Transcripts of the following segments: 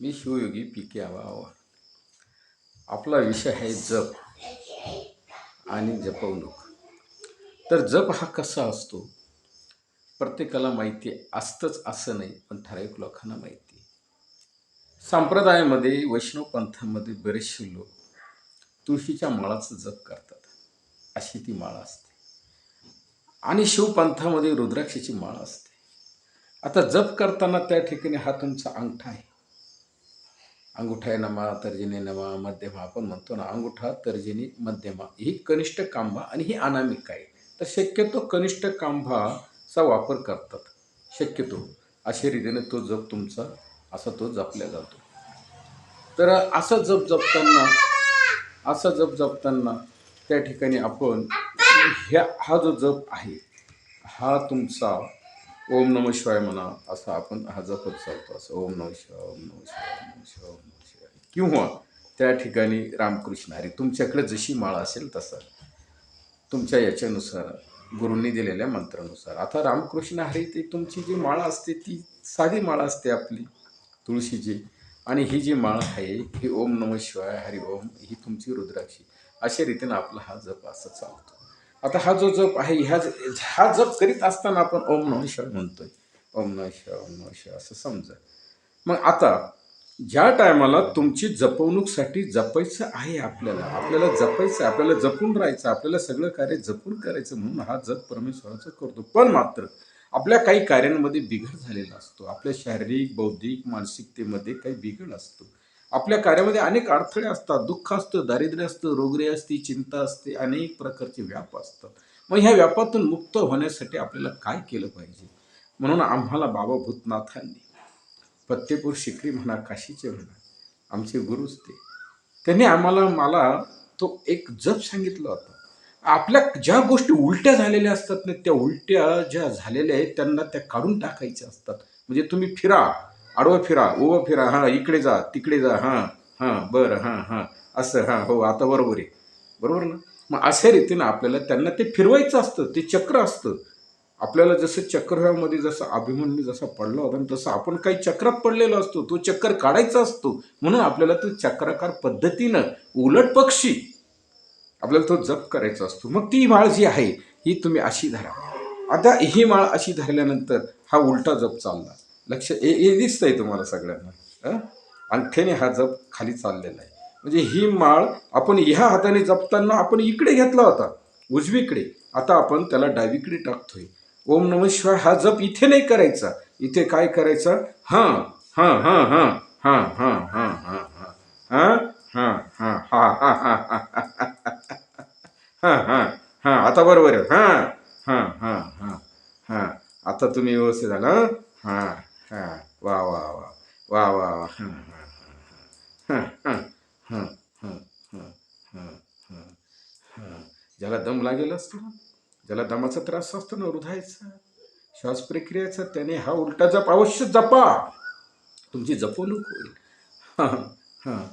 मी Shivyogi P के आवा आपला विषय आहे जप. आणि जपवणूक तर जप हा कसा असतो? प्रत्येकाला माहिती असतंच असं नाही पण ठराविक लोकांना माहिती. संप्रदायामध्ये वैष्णव पंथामध्ये बरेचसे लोक तुळशीच्या माळाचं जप करतात. अशी ती माळ असते. आणि शिवपंथामध्ये रुद्राक्षाची माळ असते. आता जप करताना त्या ठिकाणी हा तुमचा अंगठा आहे. अंगुठाय नमा तर्जनी नमा मध्यमा आपण म्हणतो ना अंगुठा तर्जनी मध्यमा ही कनिष्ठ कांबा आणि ही अनामिक आहे. तर शक्यतो कनिष्ठ कांबाचा वापर करतात. शक्यतो अशा रीतीने तो जप तुमचा असा तो जपला जातो. तर असा जप जपताना असा जप जपताना त्या ठिकाणी आपण ह्या हा जो जप आहे हा तुमचा ओम नम शिवाय म्हणा असा आपण हा जपत चालतो. असं ओम नम शिवाय ओम नम शिवाय ओम नम शिवाय ओम नम शिवाय. किंवा त्या ठिकाणी रामकृष्ण हरी तुमच्याकडे जशी माळ असेल तसं. तुमच्या याच्यानुसार गुरूंनी दिलेल्या मंत्रानुसार. आता रामकृष्ण हरी ती तुमची जी माळ असते ती साधी माळ असते आपली तुळशीची. आणि ही जी माळ आहे ही ओम नम शिवाय हरी ओम ही तुमची रुद्राक्षी. अशा रीतीनं आपला हा जप असा चालतो. आता हा जो जप आहे ह्या हा जप करीत असताना आपण ओम नम म्हणतोय. ओम नम ओम नम असं समजा मग आता ज्या टायमाला तुमची जपवणूकसाठी जपायचं आहे आपल्याला आपल्याला जपायचं आहे आपल्याला जपून राहायचं आपल्याला सगळं कार्य जपून करायचं म्हणून हा जप परमेश्वराचा करतो. पण मात्र आपल्या काही कार्यांमध्ये बिघड झालेला असतो. आपल्या शारीरिक बौद्धिक मानसिकतेमध्ये काही बिघड असतो. आपल्या कार्यामध्ये अनेक अडथळे असतात दुःख असतं दारिद्र्य असतं रोगरे असते चिंता असते अनेक प्रकारचे व्याप असतात. मग ह्या व्यापातून मुक्त होण्यासाठी आपल्याला काय केलं पाहिजे? म्हणून आम्हाला बाबा भूतनाथांनी फत्तेपूर शिकरी म्हणा काशीचे म्हणा आमचे गुरुच ते त्यांनी आम्हाला मला तो एक जप सांगितला होता. आपल्या ज्या गोष्टी उलट्या झालेल्या असतात ना त्या उलट्या ज्या झालेल्या आहेत त्यांना त्या काढून टाकायच्या असतात. म्हणजे तुम्ही फिरा आडवं फिरा उभं फिरा हां इकडे जा तिकडे जा हां हां बरं हां हां असं हां हो आता बरोबर आहे. बरोबर ना? मग अशा रीतीनं आपल्याला त्यांना ते फिरवायचं असतं ते चक्र असतं. आपल्याला जसं चक्रव्यूहामध्ये जसं अभिमन्यू जसा पडला होता तसं आपण काही चक्रात पडलेलो असतो तो चक्कर काढायचा असतो. म्हणून आपल्याला तो चक्राकार पद्धतीनं उलट पक्षी आपल्याला तो जप करायचा असतो. मग ती माळ जी आहे ही तुम्ही अशी धरा. आता ही माळ अशी धरल्यानंतर हा उलटा जप चालला. लक्ष हे हे दिसतंय तुम्हाला सगळ्यांना अंगठ्याने हा जप खाली चाललेला आहे म्हणजे ही माळ आपण ह्या हाताने जपताना आपण इकडे घेतला होता उजवीकडे आता आपण त्याला डावीकडे टाकतोय ओम नम शिवाय हा जप इथे नाही करायचा इथे काय करायचा हां हां हां हां हां हां हां हां हां हां हां हां हां हां हां हां हां हां हां आता बरोबर आहे हां हां हां हां हां आता तुम्ही व्यवस्थित झाला ज्याला दम लागेल असतो ना ज्याला दमाचा त्रास असतो ना हृदयाचा श्वास प्रक्रियेचा त्याने हा उलटा जप अवश्य जपा. तुमची जपवणूक होईल. हां हां.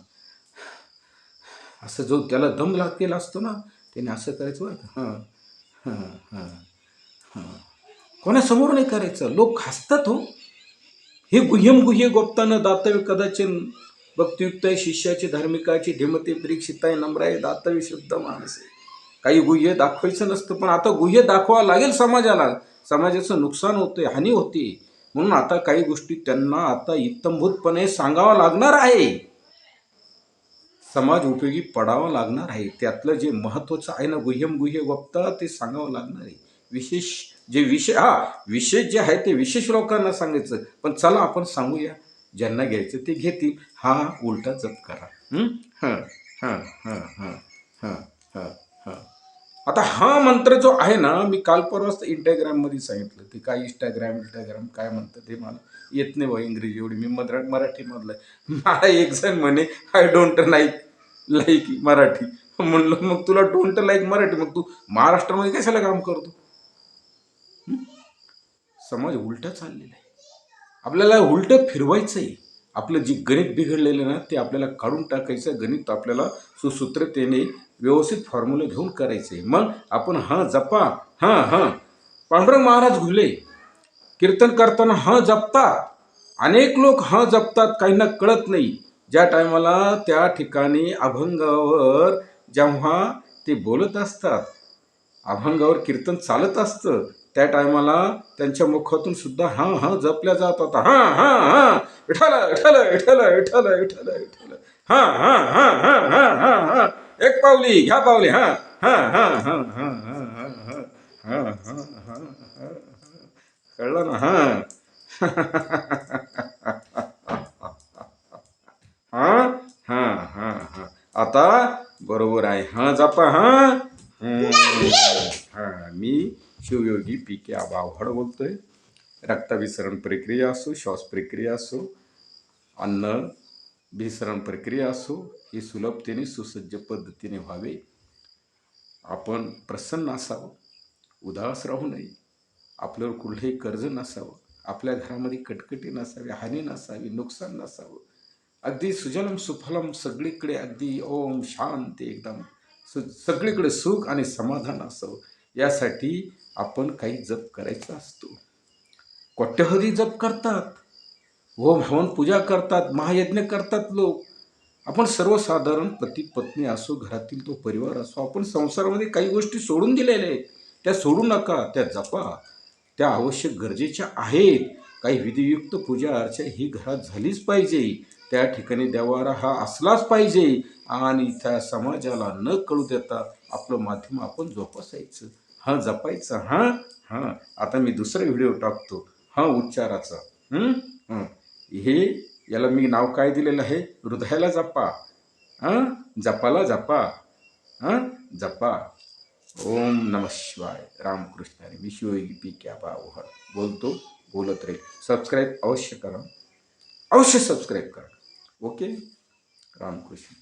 असं जो त्याला दम लागलेला असतो ना त्याने असं करायचं बरं हां हां हां हां. कोणासमोर नाही करायचं. लोक हसतात हो. हे गुह्यम गुह्य गोप्तानं दातव्य कदाचित भक्तियुक्त आहे शिष्याची धार्मिकाची धिमते परीक्षिताय नम्राय दातवी शुद्ध माणसे काही गुह्य दाखवायचं नसतं पण आता गुह्य दाखवावं लागेल समाजाला. समाजाचं नुकसान होते हानी होते. म्हणून आता काही गोष्टी त्यांना आता इत्तंभूतपणे सांगावं लागणार आहे. समाज उपयोगी पडावं लागणार आहे. त्यातलं जे महत्त्वाचं आहे ना गुह्यम गुह्य वक्ता ते सांगावं लागणार आहे. विशेष जे विषय हा विशेष जे आहे ते विशेष लोकांना सांगायचं. पण चला आपण सांगूया. ज्यांना घ्यायचं ते घेतील. हा उलटा जप करा. हां? हां हां हां हां हां हां आता हा मंत्र जो आहे ना मी काल परवाच इंस्टाग्राममध्ये सांगितलं. ते काय इंस्टाग्राम इंस्टाग्राम काय म्हणतं ते मला येत नाही बा इंग्रजी एवढी. मी मरा मराठीमधलं आहे. मला एक जण म्हणे I don't like like Marathi. म्हणलं मग तुला डोंट लाईक मराठी मग तू महाराष्ट्रामध्ये कशाला काम करतो? समाज उलटा चाललेला आहे. आपल्याला उलटं फिरवायचं आहे आपलं जे गणित बिघडलेलं ना ते आपल्याला काढून टाकायचं गणित आपल्याला सुसूत्रतेने व्यवस्थित फॉर्म्युला घेऊन करायचं आहे मग आपण हां जपा हां हां. पांडुरंग महाराज घुले. कीर्तन करताना हां जपता. अनेक लोक हां जपतात काहींना कळत नाही. ज्या टायमाला त्या ठिकाणी अभंगावर जेव्हा ते बोलत असतात अभंगावर कीर्तन चालत असतं त्या टायमाला त्यांच्या मुखातून सुद्धा हा हा जपल्या जात होता हा हा हा विठाल विठाल विठाल विठाल विठाल विठाल हा हा हा हा हा हा एक पावली घ्या पावली हां हां हा हा हा हा हा हा हा हा हा हा कळलं ना हा हा हा हा हा आता बरोबर आहे हा जपा हा हम्म. हा मी शिवयोगी पी के आबावड बोलतोय. रक्ताभिसरण प्रक्रिया असो श्वास प्रक्रिया असो अन्न भिसरण प्रक्रिया असो ही सुलभतेने सुसज्ज पद्धतीने व्हावे. आपण प्रसन्न असावं उदास राहू नये. आपल्यावर कुठलंही कर्ज नसावं आपल्या घरामध्ये कटकटी नसावी हानी नसावी नुकसान नसावं. अगदी सुजलम सुफलम सगळीकडे अगदी ओम शांती एकदम सगळीकडे सुख आणि समाधान असावं. यासाठी आपण काही जप करायचा असतो. कोट्यवधी जप करतात. हो व हवन पूजा करतात महायज्ञ करतात लोक. आपण सर्वसाधारण पती पत्नी असो घरातील तो परिवार असो आपण संसारामध्ये काही गोष्टी सोडून दिलेल्या आहेत. त्या सोडू नका त्या जपा. त्या आवश्यक गरजेच्या आहेत. काही विधियुक्त पूजा अर्चा ही घरात झालीच पाहिजे. त्या ठिकाणी देवारा हा असलाच पाहिजे. आणि त्या समाजाला न कळू देता आपलं माध्यम आपण जोपासायचं. हां जपायचं हां? हां. आता मी दुसरा व्हिडिओ टाकतो हां उच्चाराचा. हं? हे. याला मी नाव काय दिलेलं आहे? हृदयाला जपा. हां? जपाला जपा. हां? जपा. ओम नम शिवाय. रामकृष्ण विश्वयोगी पी क्या बावहर. बोलतो बोलत रे. सबस्क्राईब अवश्य करा. अवश्य सबस्क्राईब करा. ओके रामकृष्ण.